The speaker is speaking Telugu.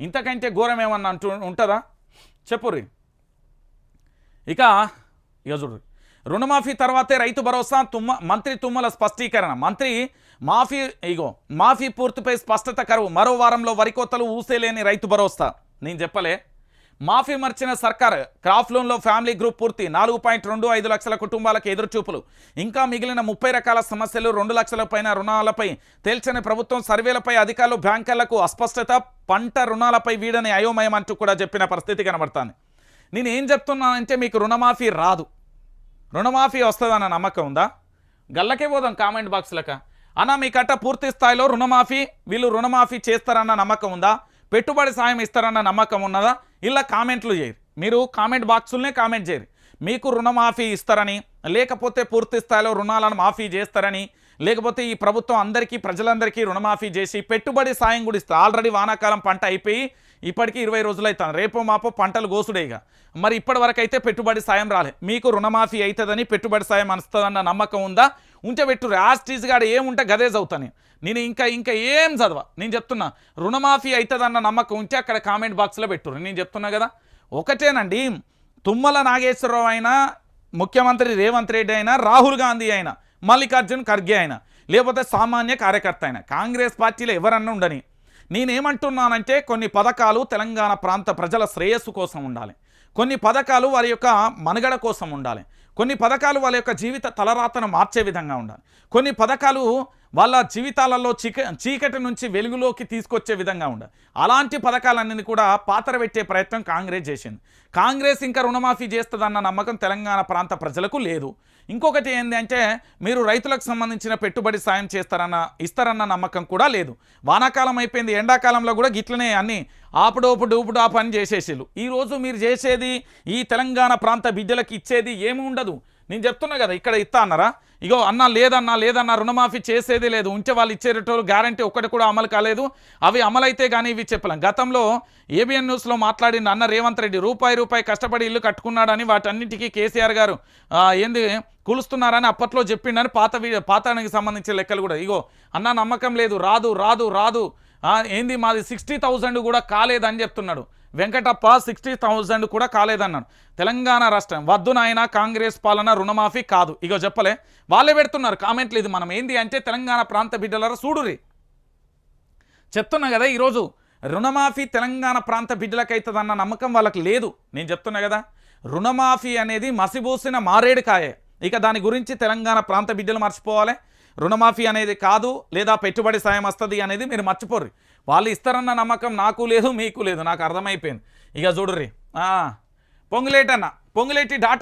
ఇంతకంటే ఘోరం ఏమన్నా అంటూ ఉంటుందా? చెప్పుర్రి. ఇక ఇక చూడు. రుణమాఫీ తర్వాతే రైతు భరోసా తుమ్మ మంత్రి తుమ్మల స్పష్టీకరణ. మంత్రి మాఫీ ఇగో మాఫీ పూర్తిపై స్పష్టత కరువు. మరో వారంలో వరి కోతలు ఊసేలేని రైతు భరోసా. నేను చెప్పలే. మాఫీ మర్చిన సర్కార్ క్రాఫ్ లోన్లో ఫ్యామిలీ గ్రూప్ పూర్తి నాలుగు పాయింట్ రెండు ఐదు లక్షల కుటుంబాలకు ఎదురుచూపులు. ఇంకా మిగిలిన ముప్పై రకాల సమస్యలు రెండు లక్షల పైన రుణాలపై తేల్చని ప్రభుత్వం సర్వేలపై అధికారులు బ్యాంకర్లకు అస్పష్టత పంట రుణాలపై వీడని అయోమయం అంటూ కూడా చెప్పిన పరిస్థితి కనబడుతుంది. నేను ఏం చెప్తున్నానంటే మీకు రుణమాఫీ రాదు. రుణమాఫీ వస్తుందన్న నమ్మకం ఉందా? గల్లకే పోదాం కామెంట్ బాక్స్లక. అన్న మీకట్ట పూర్తి స్థాయిలో రుణమాఫీ వీళ్ళు రుణమాఫీ చేస్తారన్న నమ్మకం ఉందా? పెట్టుబడి సాయం ఇస్తారన్న నమ్మకం ఉన్నదా? ఇలా కామెంట్లు చేయరు మీరు కామెంట్ బాక్సులనే కామెంట్ చేయరు మీకు రుణమాఫీ ఇస్తారని లేకపోతే పూర్తి స్థాయిలో రుణాలను మాఫీ చేస్తారని లేకపోతే ఈ ప్రభుత్వం అందరికీ ప్రజలందరికీ రుణమాఫీ చేసి పెట్టుబడి సాయం కూడా ఇస్తారు ఆల్రెడీ వానాకాలం పంట అయిపోయి ఇప్పటికీ ఇరవై రోజులు అవుతాను రేపో మాపో పంటలు గోసుడేగా మరి ఇప్పటి వరకు అయితే పెట్టుబడి సాయం రాలే. మీకు రుణమాఫీ అవుతుందని పెట్టుబడి సాయం అనిస్తుందన్న నమ్మకం ఉందా? ఉంచబెట్టురు ఆస్టీస్ యాస్టీజ్ గాడు ఏముంటే గదే చదువుతాను నేను. ఇంకా ఇంకా ఏం చదవ? నేను చెప్తున్నా రుణమాఫీ అవుతుందన్న నమ్మకం ఉంటే అక్కడ కామెంట్ బాక్స్లో పెట్టురు నేను చెప్తున్నా కదా. ఒకటేనండి తుమ్మల నాగేశ్వరరావు అయినా ముఖ్యమంత్రి రేవంత్ రెడ్డి అయినా రాహుల్ గాంధీ అయినా మల్లికార్జున్ ఖర్గే అయినా లేకపోతే సామాన్య కార్యకర్త అయినా కాంగ్రెస్ పార్టీలో ఎవరన్నా ఉండని నేనేమంటున్నానంటే కొన్ని పథకాలు తెలంగాణ ప్రాంత ప్రజల శ్రేయస్సు కోసం ఉండాలి. కొన్ని పథకాలు వారి యొక్క మనుగడ కోసం ఉండాలి. కొన్ని పథకాలు వాళ్ళ యొక్క జీవిత తలరాతను మార్చే విధంగా ఉండాలి. కొన్ని పథకాలు వాళ్ళ జీవితాలలో చీక చీకటి నుంచి వెలుగులోకి తీసుకొచ్చే విధంగా ఉండాలి అలాంటి పథకాలన్నీ కూడా పాతరబెట్టే ప్రయత్నం కాంగ్రెస్ చేసింది. కాంగ్రెస్ ఇంకా రుణమాఫీ చేస్తుందన్న నమ్మకం తెలంగాణ ప్రాంత ప్రజలకు లేదు. ఇంకొకటి ఏంటి అంటే మీరు రైతులకు సంబంధించిన పెట్టుబడి సాయం చేస్తారన్న ఇస్తారన్న నమ్మకం కూడా లేదు. వానాకాలం అయిపోయింది ఎండాకాలంలో కూడా గిట్లనే అన్ని ఆపుడోపు డూపుడాపు అని చేసేసారు ఈరోజు మీరు చేసేది ఈ తెలంగాణ ప్రాంత బిడ్డలకు ఇచ్చేది ఏమి ఉండదు. నేను చెప్తున్నా కదా ఇక్కడ ఇస్తా అన్నారా? ఇగో అన్నా లేదన్నా లేదన్నా రుణమాఫీ చేసేది లేదు. ఉంటే వాళ్ళు ఇచ్చేటోళ్ళు గ్యారంటీ ఒక్కటి కూడా అమలు కాలేదు. అవి అమలైతే కానీ ఇవి చెప్పలేం. గతంలో ఏబిఎన్ న్యూస్లో మాట్లాడిన అన్న రేవంత్ రెడ్డి రూపాయి రూపాయి కష్టపడి ఇల్లు కట్టుకున్నాడని వాటన్నిటికీ కేసీఆర్ గారు ఏంది కూలుస్తున్నారని అప్పట్లో చెప్పిండని పాత పాతానికి సంబంధించిన లెక్కలు కూడా. ఇగో అన్న నమ్మకం లేదు. రాదు రాదు రాదు. ఏంది మాది సిక్స్టీ థౌజండ్ కూడా కాలేదని చెప్తున్నాడు. వెంకటప్ప సిక్స్టీ థౌజండ్ కూడా కాలేదన్నాడు తెలంగాణ రాష్ట్రం వద్దు నాయన కాంగ్రెస్ పాలన రుణమాఫీ కాదు. ఇగో చెప్పలే వాళ్ళే పెడుతున్నారు. కామెంట్లు ఇది మనం ఏంది అంటే తెలంగాణ ప్రాంత బిడ్డలరా చూడురి చెప్తున్నా కదా ఈరోజు రుణమాఫీ తెలంగాణ ప్రాంత బిడ్డలకైతుందన్న నమ్మకం వాళ్ళకి లేదు. నేను చెప్తున్నా కదా రుణమాఫీ అనేది మసిబూసిన మారేడుకాయే. ఇక దాని గురించి తెలంగాణ ప్రాంత బిడ్డలు మర్చిపోవాలి. రుణమాఫీ అనేది కాదు లేదా పెట్టుబడి సాయం వస్తుంది అనేది మీరు మర్చిపోర్రి. వాళ్ళు ఇస్తారన్న నమ్మకం నాకు లేదు మీకు లేదు నాకు అర్థమైపోయింది. ఇక చూడుర్రి. ఆ, పొంగులేటన్న పొంగులేటి డాటా